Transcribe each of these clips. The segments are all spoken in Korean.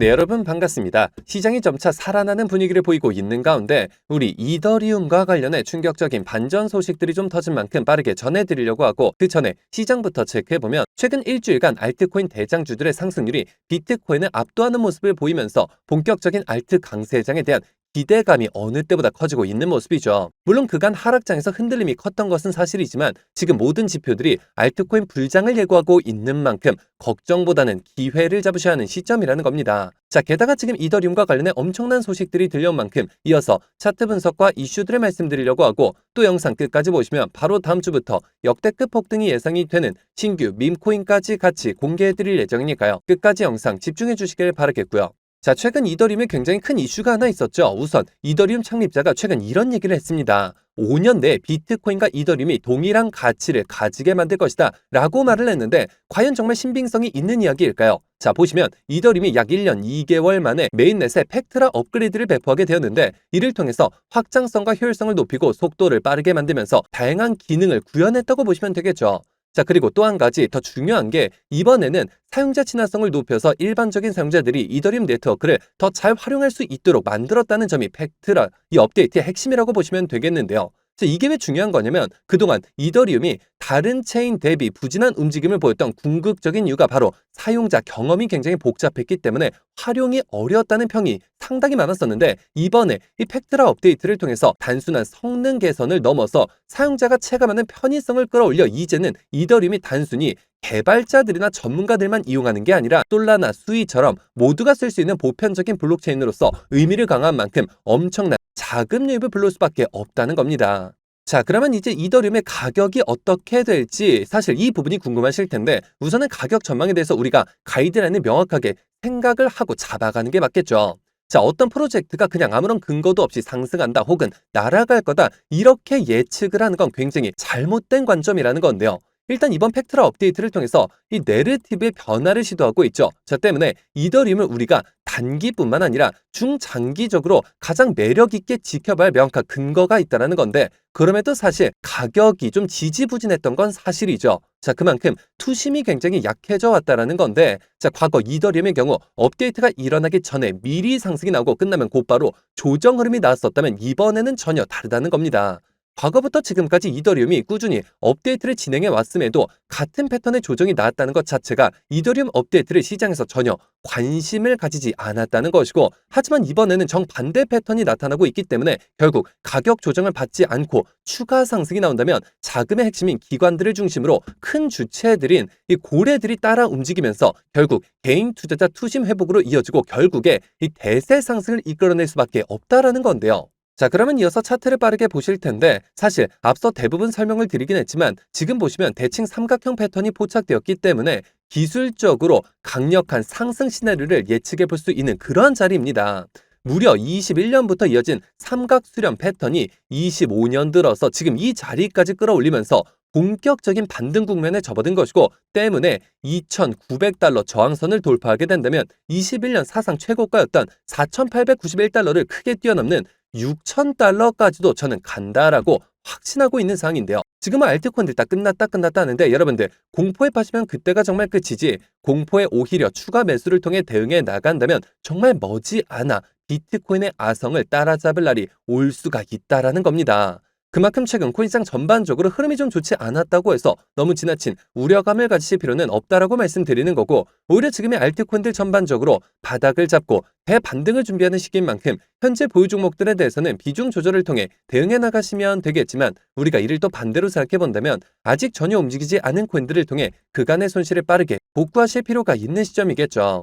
네, 여러분 반갑습니다. 시장이 점차 살아나는 분위기를 보이고 있는 가운데 우리 이더리움과 관련해 충격적인 반전 소식들이 좀 터진 만큼 빠르게 전해드리려고 하고 그 전에 시장부터 체크해보면 최근 일주일간 알트코인 대장주들의 상승률이 비트코인을 압도하는 모습을 보이면서 본격적인 알트 강세장에 대한 기대감이 어느 때보다 커지고 있는 모습이죠. 물론 그간 하락장에서 흔들림이 컸던 것은 사실이지만 지금 모든 지표들이 알트코인 불장을 예고하고 있는 만큼 걱정보다는 기회를 잡으셔야 하는 시점이라는 겁니다. 자, 게다가 지금 이더리움과 관련해 엄청난 소식들이 들려온 만큼 이어서 차트 분석과 이슈들을 말씀드리려고 하고 또 영상 끝까지 보시면 바로 다음 주부터 역대급 폭등이 예상이 되는 신규 밈코인까지 같이 공개해드릴 예정이니까요. 끝까지 영상 집중해 주시길 바라겠고요. 자, 최근 이더리움에 굉장히 큰 이슈가 하나 있었죠. 우선 이더리움 창립자가 최근 이런 얘기를 했습니다. 5년 내에 비트코인과 이더리움이 동일한 가치를 가지게 만들 것이다 라고 말을 했는데 과연 정말 신빙성이 있는 이야기일까요? 자 보시면 이더리움이 약 1년 2개월 만에 메인넷에 팩트라 업그레이드를 배포하게 되었는데 이를 통해서 확장성과 효율성을 높이고 속도를 빠르게 만들면서 다양한 기능을 구현했다고 보시면 되겠죠. 자, 그리고 또 한 가지 더 중요한 게 이번에는 사용자 친화성을 높여서 일반적인 사용자들이 이더리움 네트워크를 더 잘 활용할 수 있도록 만들었다는 점이 팩트라 이 업데이트의 핵심이라고 보시면 되겠는데요. 자, 이게 왜 중요한 거냐면 그동안 이더리움이 다른 체인 대비 부진한 움직임을 보였던 궁극적인 이유가 바로 사용자 경험이 굉장히 복잡했기 때문에 활용이 어려웠다는 평이 상당히 많았었는데 이번에 이 팩트라 업데이트를 통해서 단순한 성능 개선을 넘어서 사용자가 체감하는 편의성을 끌어올려 이제는 이더리움이 단순히 개발자들이나 전문가들만 이용하는 게 아니라 솔라나 수이처럼 모두가 쓸 수 있는 보편적인 블록체인으로서 의미를 강화한 만큼 엄청난 자금 유입을 불러올 수밖에 없다는 겁니다. 자, 그러면 이제 이더리움의 가격이 어떻게 될지 사실 이 부분이 궁금하실 텐데 우선은 가격 전망에 대해서 우리가 가이드라인을 명확하게 생각을 하고 잡아가는 게 맞겠죠. 자, 어떤 프로젝트가 그냥 아무런 근거도 없이 상승한다 혹은 날아갈 거다 이렇게 예측을 하는 건 굉장히 잘못된 관점이라는 건데요. 일단 이번 팩트라 업데이트를 통해서 이 내르티브의 변화를 시도하고 있죠. 저 때문에 이더리움을 우리가 단기뿐만 아니라 중장기적으로 가장 매력 있게 지켜봐야 할 명확한 근거가 있다는 건데 그럼에도 사실 가격이 좀 지지부진했던 건 사실이죠. 자, 그만큼 투심이 굉장히 약해져 왔다라는 건데 자, 과거 이더리움의 경우 업데이트가 일어나기 전에 미리 상승이 나오고 끝나면 곧바로 조정 흐름이 나왔었다면 이번에는 전혀 다르다는 겁니다. 과거부터 지금까지 이더리움이 꾸준히 업데이트를 진행해 왔음에도 같은 패턴의 조정이 나왔다는 것 자체가 이더리움 업데이트를 시장에서 전혀 관심을 가지지 않았다는 것이고 하지만 이번에는 정반대 패턴이 나타나고 있기 때문에 결국 가격 조정을 받지 않고 추가 상승이 나온다면 자금의 핵심인 기관들을 중심으로 큰 주체들인 이 고래들이 따라 움직이면서 결국 개인 투자자 투심 회복으로 이어지고 결국에 이 대세 상승을 이끌어낼 수밖에 없다라는 건데요. 자, 그러면 이어서 차트를 빠르게 보실 텐데 사실 앞서 대부분 설명을 드리긴 했지만 지금 보시면 대칭 삼각형 패턴이 포착되었기 때문에 기술적으로 강력한 상승 시나리오를 예측해 볼 수 있는 그러한 자리입니다. 무려 21년부터 이어진 삼각 수렴 패턴이 25년 들어서 지금 이 자리까지 끌어올리면서 본격적인 반등 국면에 접어든 것이고 때문에 2,900달러 저항선을 돌파하게 된다면 21년 사상 최고가였던 4,891달러를 크게 뛰어넘는 6,000달러까지도 저는 간다라고 확신하고 있는 상황인데요. 지금은 알트코인들 다 끝났다 끝났다 하는데 여러분들 공포에 빠지면 그때가 정말 끝이지 공포에 오히려 추가 매수를 통해 대응해 나간다면 정말 머지않아 비트코인의 아성을 따라잡을 날이 올 수가 있다라는 겁니다. 그만큼 최근 코인시장 전반적으로 흐름이 좀 좋지 않았다고 해서 너무 지나친 우려감을 가지실 필요는 없다라고 말씀드리는 거고 오히려 지금의 알트코인들 전반적으로 바닥을 잡고 대반등을 준비하는 시기인 만큼 현재 보유 종목들에 대해서는 비중 조절을 통해 대응해 나가시면 되겠지만 우리가 이를 또 반대로 생각해 본다면 아직 전혀 움직이지 않은 코인들을 통해 그간의 손실을 빠르게 복구하실 필요가 있는 시점이겠죠.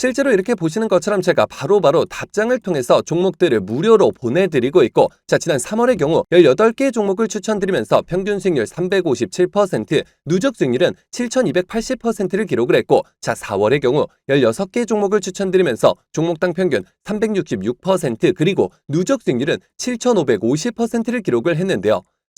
실제로 이렇게 보시는 것처럼 제가 바로 바로 답장을 통해서 종목들을 무료로 보내드리고 있고 자 지난 3월의 경우 18개의 종목을 추천드리면서 평균 수익률 357% 누적 수익률은 7280%를 기록을 했고 자 4월의 경우 16개의 종목을 추천드리면서 종목당 평균 366% 그리고 누적 수익률은 7550%를 기록을 했는데요.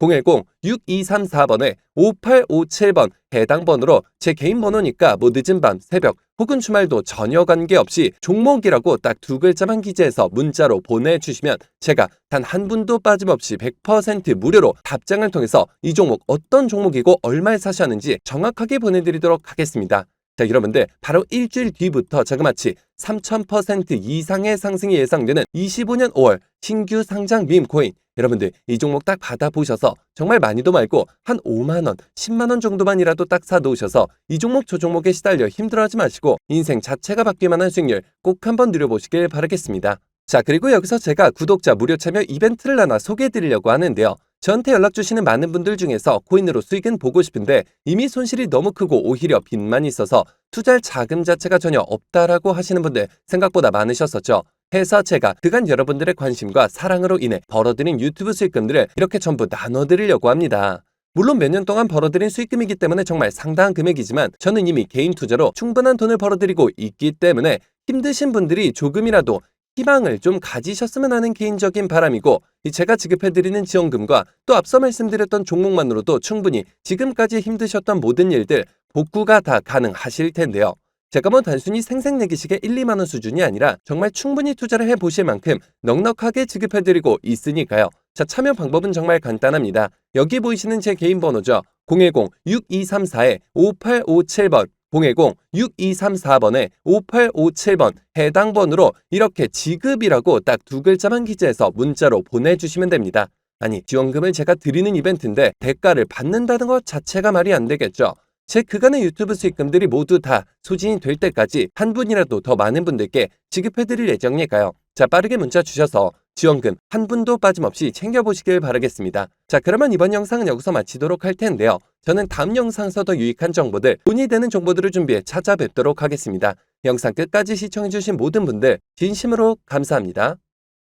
010-6234번에 5857번 해당 번호로 제 개인 번호니까 뭐 늦은 밤, 새벽 혹은 주말도 전혀 관계없이 종목이라고 딱 두 글자만 기재해서 문자로 보내주시면 제가 단 한 분도 빠짐없이 100% 무료로 답장을 통해서 이 종목 어떤 종목이고 얼마에 사셨는지 정확하게 보내드리도록 하겠습니다. 자, 여러분들 바로 일주일 뒤부터 자그마치 3000% 이상의 상승이 예상되는 25년 5월 신규 상장 밈코인 여러분들 이 종목 딱 받아보셔서 정말 많이도 말고 한 5만원, 10만원 정도만이라도 딱 사놓으셔서 이 종목 저 종목에 시달려 힘들어하지 마시고 인생 자체가 바뀔 만한 수익률 꼭 한번 누려보시길 바라겠습니다. 자 그리고 여기서 제가 구독자 무료 참여 이벤트를 하나 소개해드리려고 하는데요. 저한테 연락 주시는 많은 분들 중에서 코인으로 수익은 보고 싶은데 이미 손실이 너무 크고 오히려 빚만 있어서 투자할 자금 자체가 전혀 없다라고 하시는 분들 생각보다 많으셨었죠. 해서 제가 그간 여러분들의 관심과 사랑으로 인해 벌어들인 유튜브 수익금들을 이렇게 전부 나눠드리려고 합니다. 물론 몇 년 동안 벌어들인 수익금이기 때문에 정말 상당한 금액이지만 저는 이미 개인 투자로 충분한 돈을 벌어들이고 있기 때문에 힘드신 분들이 조금이라도 희망을 좀 가지셨으면 하는 개인적인 바람이고 이 제가 지급해드리는 지원금과 또 앞서 말씀드렸던 종목만으로도 충분히 지금까지 힘드셨던 모든 일들 복구가 다 가능하실 텐데요. 제가 뭐 단순히 생색내기식의 1, 2만 원 수준이 아니라 정말 충분히 투자를 해보실 만큼 넉넉하게 지급해드리고 있으니까요. 자, 참여 방법은 정말 간단합니다. 여기 보이시는 제 개인 번호죠. 010-6234-5857번 010-6234번에 5857번 해당 번호로 이렇게 지급이라고 딱 두 글자만 기재해서 문자로 보내주시면 됩니다. 아니 지원금을 제가 드리는 이벤트인데 대가를 받는다는 것 자체가 말이 안 되겠죠. 제 그간의 유튜브 수익금들이 모두 다 소진이 될 때까지 한 분이라도 더 많은 분들께 지급해드릴 예정이니까요. 자 빠르게 문자 주셔서 지원금 한 분도 빠짐없이 챙겨보시길 바라겠습니다. 자 그러면 이번 영상은 여기서 마치도록 할 텐데요. 저는 다음 영상에서 더 유익한 정보들, 돈이 되는 정보들을 준비해 찾아뵙도록 하겠습니다. 영상 끝까지 시청해주신 모든 분들 진심으로 감사합니다.